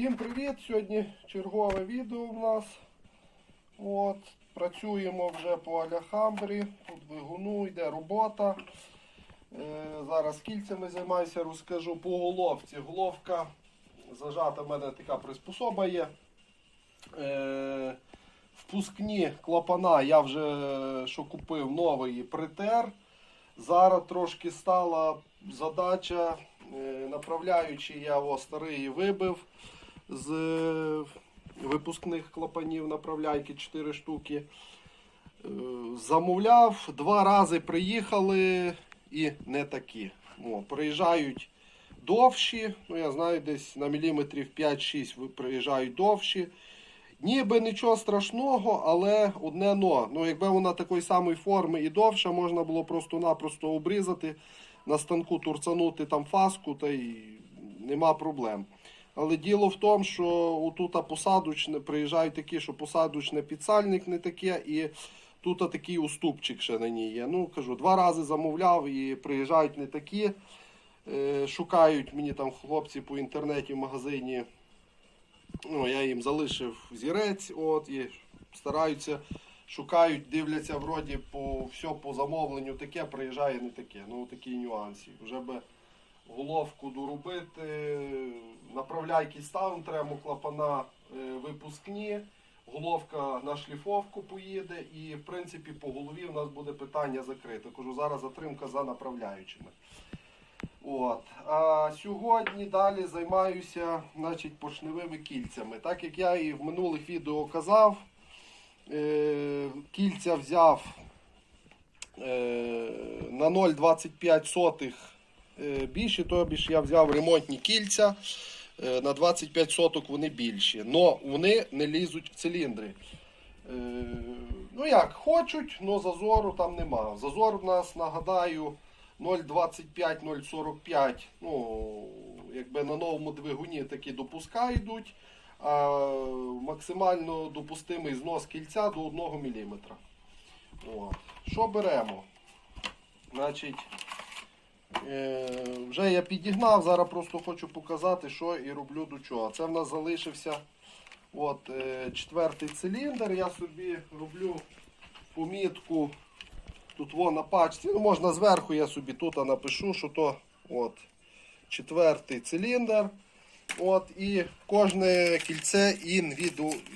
Всім привіт! Сьогодні чергове відео у нас. От, працюємо вже по Аляхамбрі, по двигуну йде робота. Е, зараз кільцями займаюся, розкажу по головці. Головка зажата в мене така приспособа є. Е, впускні клапана я вже що купив новий притер. Зараз трошки стала задача, е, направляючи я о, старий вибив з е, випускних клапанів направляйки 4 штуки. Е, Замовляв, два рази приїхали і не такі. О, приїжджають довші, ну я знаю, десь на міліметрів 5-6 приїжджають довші. Ніби нічого страшного, але одне но. Ну, якби вона такої самої форми і довша, можна було просто-напросто обрізати, на станку турцанути там фаску, та й нема проблем. Але діло в тому, що отут посадочне, приїжджають такі, що посадочне підсальник не таке, і тут такий уступчик ще на ній є. Ну, кажу, два рази замовляв і приїжджають не такі. Е, Шукають мені там хлопці по інтернеті в магазині ну, я їм залишив зірець, от, і стараються, шукають, дивляться вроді по все по замовленню таке, приїжджає не таке. Ну такі нюанси. Вже би головку доробити, направляйки ставимо, треба клапана е, випускні. Головка на шліфовку поїде і в принципі по голові у нас буде питання закрите. Кажу, зараз затримка за направляючими. От. А сьогодні далі займаюся значить, поршневими кільцями. Так як я і в минулих відео казав, е, кільця взяв е, на 0,25 е, більше, тобі ж я взяв ремонтні кільця. е, На 25 соток вони більші, але вони не лізуть в циліндри. Е, Ну як, хочуть, але зазору там нема. Зазор в нас, нагадаю, 0,25-0,45. Ну, якби на новому двигуні такі допуска йдуть. А максимально допустимий знос кільця до 1 мм. От. Що беремо? Значить, вже я підігнав, зараз просто хочу показати, що і роблю до чого. Це в нас залишився от, е, четвертий циліндр. Я собі роблю помітку Тут во на пачці, ну можна зверху, я собі тут напишу, що то от, четвертий циліндр. От, І кожне кільце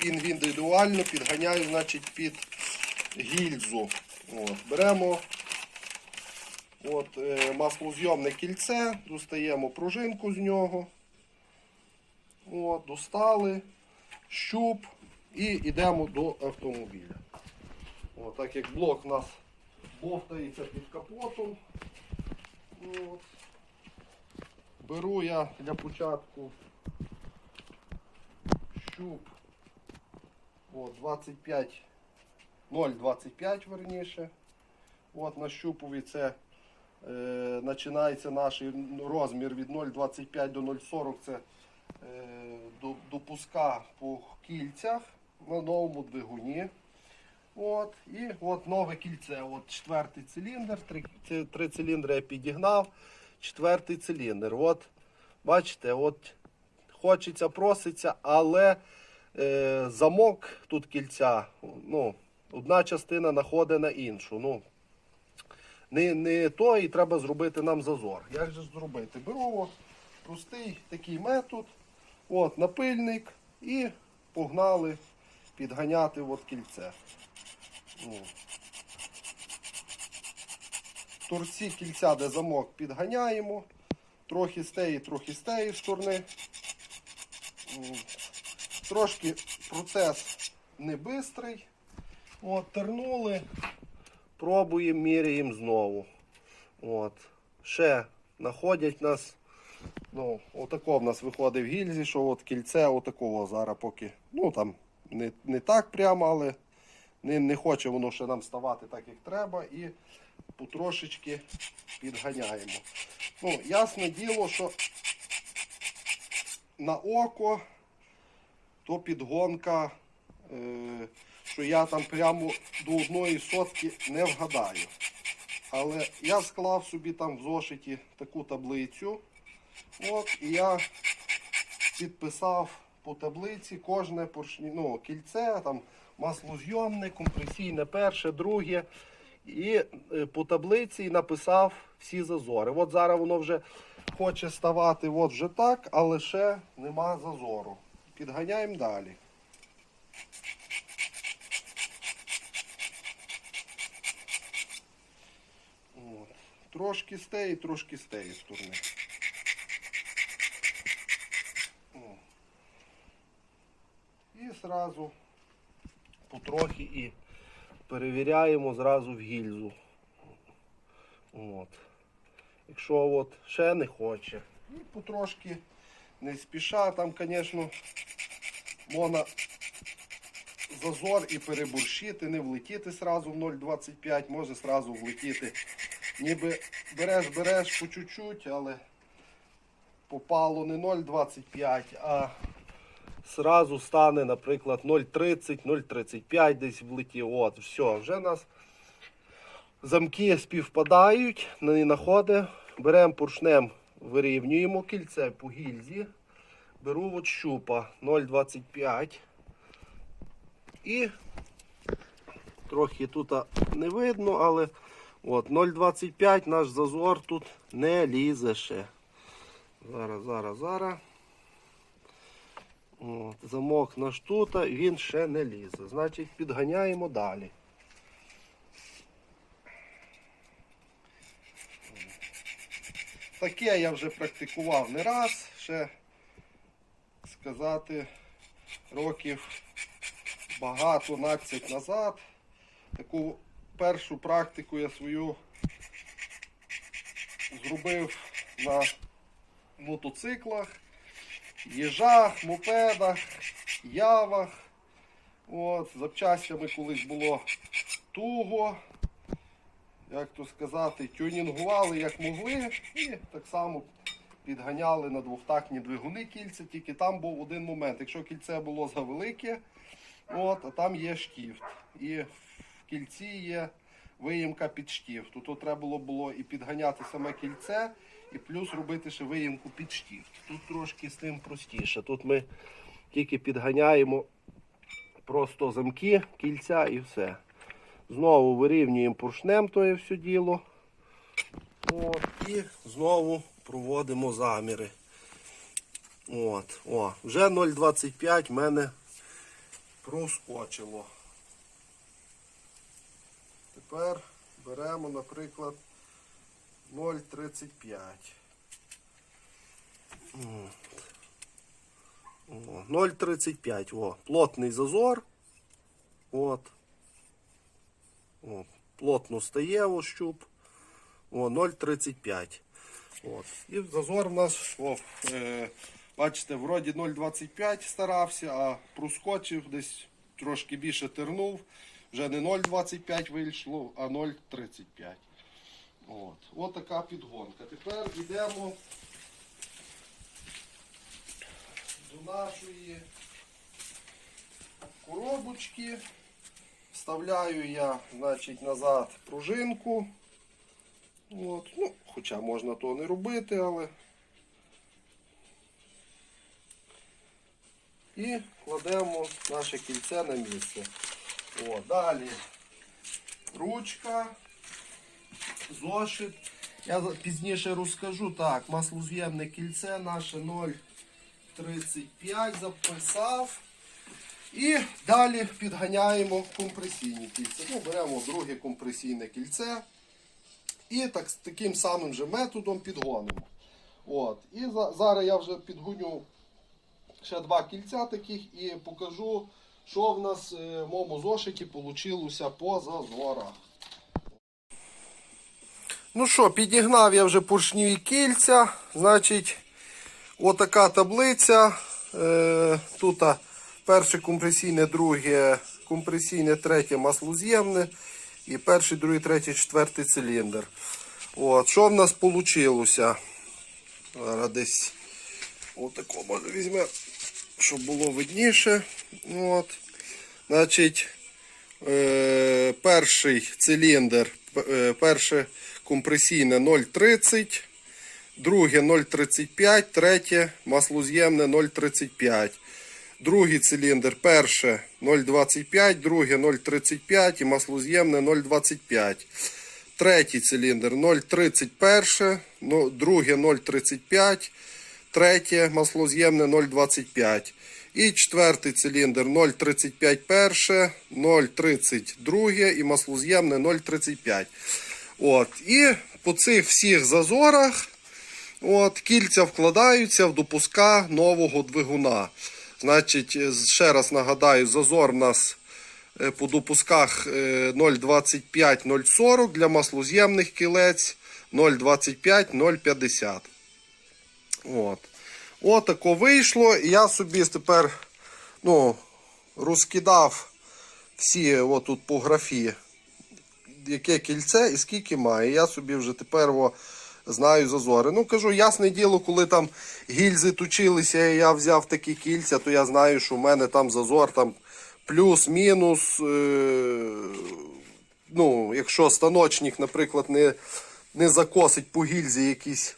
індивідуально підганяю значить, під гільзу. От, Беремо от, е, маслозйомне кільце, достаємо пружинку з нього. От, Достали, щуп і йдемо до автомобіля. От, так як блок у нас бовтається під капотом. От. Беру я для початку щуп от, 25, 0,25 верніше. От на щупові це починається наш розмір від 0,25 до 0,40 це е, допуска по кільцях на новому двигуні. От, і от нове кільце. От четвертий циліндр. Три, три циліндри я підігнав. Четвертий циліндр. От, бачите, от хочеться, проситься, але е, замок тут кільця. Ну, одна частина находить на іншу. Ну, не, не то і треба зробити нам зазор. Як же зробити? Беру от, простий такий метод. От, напильник і погнали підганяти от кільце. О. Торці кільця, де замок, підганяємо. Трохи з тієї, трохи з тієї сторони. Трошки процес не бистрий. От, тернули. Пробуємо, міряємо знову. От. Ще знаходять нас. Ну, отако в нас виходить в гільзі, що от кільце отакого зараз поки. Ну там не, не так прямо, але не, не хоче воно ще нам ставати так, як треба, і потрошечки підганяємо. Ну, ясне діло, що на око то підгонка, е, що я там прямо до одної сотки не вгадаю. Але я склав собі там в зошиті таку таблицю. От, і я підписав по таблиці кожне поршні, ну, кільце, там маслозйомне, компресійне перше, друге. І е, по таблиці написав всі зазори. От зараз воно вже хоче ставати от вже так, але ще нема зазору. Підганяємо далі. От. Трошки з тієї, трошки з тієї сторони. О. І зразу потрохи і перевіряємо зразу в гільзу. От. Якщо от ще не хоче, і потрошки не спіша, там, звісно, можна зазор і переборщити, не влетіти сразу в 0,25, може сразу влетіти. Ніби береш, береш по чуть-чуть, але попало не 0,25, а сразу стане, наприклад, 0,30, 0,35 десь влетів. От, все, вже нас замки співпадають, не знаходить. Беремо поршнем, вирівнюємо кільце по гільзі. Беру от щупа 0,25. І трохи тут не видно, але от 0,25 наш зазор тут не лізе ще. Зараз, зараз, зараз. От, замок наш тут, він ще не лізе. Значить, підганяємо далі. Таке я вже практикував не раз, ще сказати років багато надцять назад. Таку першу практику я свою зробив на мотоциклах, їжах, мопедах, явах. От, запчастями колись було туго. Як то сказати, тюнінгували як могли і так само підганяли на двохтактні двигуни кільця, тільки там був один момент. Якщо кільце було завелике, от, а там є штіфт. І кільці є виїмка під штіфт. Тут треба було, було і підганяти саме кільце, і плюс робити ще виїмку під штіфт. Тут трошки з тим простіше. Тут ми тільки підганяємо просто замки, кільця і все. Знову вирівнюємо поршнем то все діло. От, і знову проводимо заміри. От, о, вже 0,25 в мене проскочило. Тепер беремо, наприклад, 0,35. О, 0,35. О, плотний зазор. От. О, плотно стає ось щуп. О, 0,35. От. І зазор в нас, о, е, бачите, вроді 0,25 старався, а проскочив десь трошки більше тернув. Вже не 0,25 вийшло, а 0,35. От. От така підгонка. Тепер йдемо до нашої коробочки. Вставляю я, значить, назад пружинку. От. Ну, хоча можна то не робити, але. І кладемо наше кільце на місце. О, далі ручка, зошит. Я пізніше розкажу. Так, маслоз'ємне кільце наше 0,35 записав. І далі підганяємо компресійні кільця. Ну, беремо друге компресійне кільце. І так, таким самим же методом підгонимо. От. І за, зараз я вже підгоню ще два кільця таких і покажу, що в нас е, в моєму зошиті вийшло по зазорах. Ну що, підігнав я вже поршневі кільця. Значить, отака таблиця. Е, тут перше компресійне, друге компресійне, третє маслоз'ємне. І перший, другий, третій, четвертий циліндр. От, що в нас вийшло? Зараз десь отако може візьмемо, щоб було видніше. От. Значить, е, перший циліндр, е, перше компресійне 0,30, друге 0,35, третє маслоз'ємне 0,35. Другий циліндр перше 0,25, друге 0,35 і маслоз'ємне 0,25. Третій циліндр 0,31, ну, друге 0,35, третє маслоз'ємне 0,25. І четвертий циліндр 0,35 перше, 0,30 друге і маслоз'ємне 0,35. От. І по цих всіх зазорах от, кільця вкладаються в допуска нового двигуна. Значить, е, ще раз нагадаю, зазор у нас е, по допусках е, 0,25-0,40 для маслоз'ємних кілець 0,25-0,50. От. Отако вийшло. І я собі тепер ну, розкидав всі отут по графі, яке кільце і скільки має. Я собі вже тепер о, знаю зазори. Ну, кажу, ясне діло, коли там гільзи точилися, і я взяв такі кільця, то я знаю, що в мене там зазор там плюс-мінус. Е- ну, якщо станочник, наприклад, не, не закосить по гільзі якийсь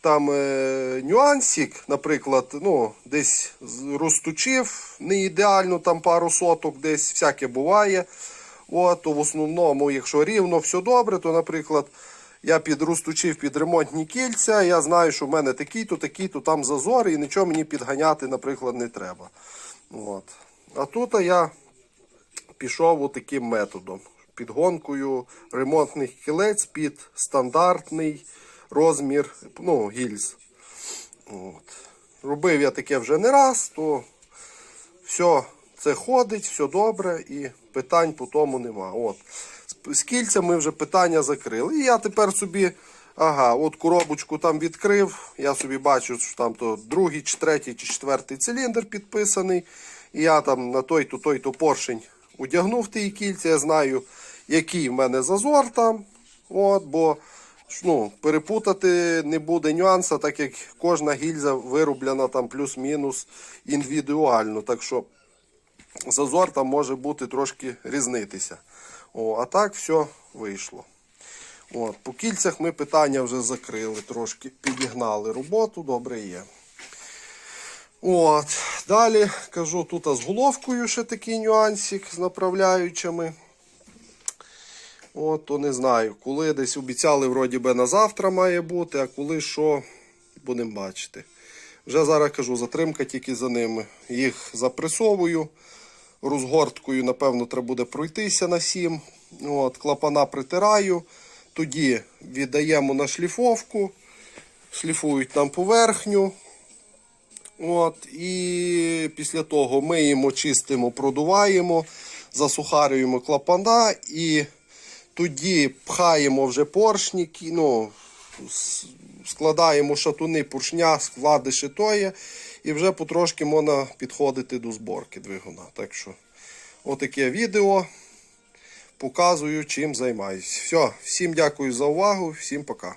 там е, нюансик, наприклад, ну, десь розточив, не ідеально, там пару соток, десь всяке буває. От, то в основному, якщо рівно все добре, то, наприклад, я під розточив під ремонтні кільця, я знаю, що в мене такий-то, такий-то там зазор, і нічого мені підганяти, наприклад, не треба. От. А тут я пішов отаким методом. Підгонкою ремонтних кілець під стандартний розмір ну, гільз. От. Робив я таке вже не раз, то все це ходить, все добре і питань по тому нема. От. З- З кільцями вже питання закрили. І я тепер собі, ага, от коробочку там відкрив. Я собі бачу, що там то другий, чи третій, чи четвертий циліндр підписаний. І я там на той-то, той-то поршень одягнув ті кільця. Я знаю, який в мене зазор там. От, бо ну, перепутати не буде нюанса, так як кожна гільза вироблена там плюс-мінус індивідуально. Так що зазор там може бути трошки різнитися. О, а так все вийшло. От, по кільцях ми питання вже закрили, трошки підігнали роботу, добре є. От, далі кажу, тут з головкою ще такий нюансик з направляючими. От, то не знаю, коли десь обіцяли, вроді би, на завтра має бути, а коли що, будемо бачити. Вже зараз кажу, затримка тільки за ними. Їх запресовую. Розгорткою, напевно, треба буде пройтися на 7. От, клапана притираю. Тоді віддаємо на шліфовку. Шліфують нам поверхню. От, і після того миємо, чистимо, продуваємо, засухарюємо клапана і тоді пхаємо вже поршні, ну, складаємо шатуни поршня, склади шитоє, і вже потрошки можна підходити до зборки двигуна. Так що, отаке відео. Показую, чим займаюсь. Все, всім дякую за увагу, всім пока.